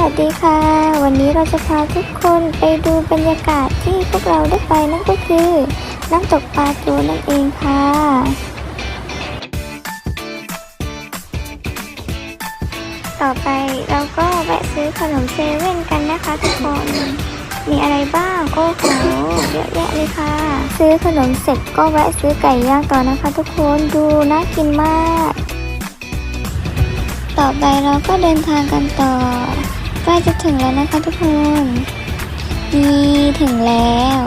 วัสดีค่ะ วันนี้เราจะพาทุกคนไปดูบรรยากาศที่พวกเราได้ไปนั่นก็คือน้ำตกปลาตัวนั่นเองค่ะ ต่อไปเราก็แวะซื้อขนมเซเว่นกันนะคะทุกคน มีอะไรบ้าง โอ้โหเยอะแยะเลยค่ะ ซื้อขนมเสร็จก็แวะซื้อไก่ย่างต่อนะคะทุกคนดูน่ากินมาก ต่อไปเราก็เดินทางกันต่อ ล้จะถึงแล้วนะคะทุกคนนี่ถึงแล้ว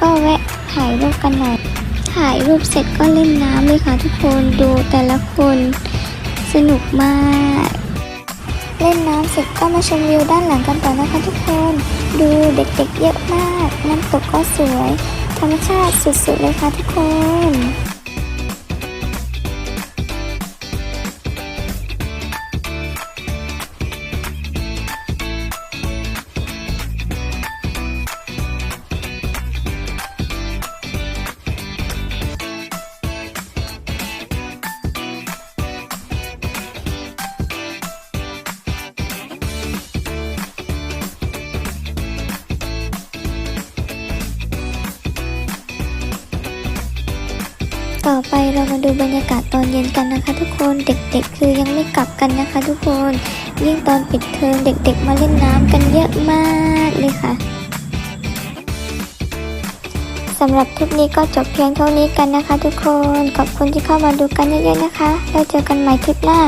ก็แวะถ่ายรูปกันหน่อย ถ่ายรูปเสร็จก็เล่นน้ำเลยค่ะทุกคนดูแต่ละคนสนุกมาก เล่นน้ำเสร็จก็มาชมวิวด้านหลังกันต่อนะคะทุกคน ดูเด็กๆเยอะมาก น้ำตกก็สวย ธรรมชาติสุดๆเลยค่ะทุกคน ต่อไปเรามาดูบรรยากาศตอนเย็นกันนะคะทุกคนเด็กๆ คือยังไม่กลับกันนะคะทุกคน ยิ่งตอนปิดเทอมเด็กๆ มาเล่นน้ำกันเยอะมากเลยค่ะสำหรับคลิปนี้ก็จบเพียงเท่านี้กันนะคะ ทุกคน ขอบคุณที่เข้ามาดูกันเยอะๆนะคะ แล้วเจอกันใหม่คลิปหน้า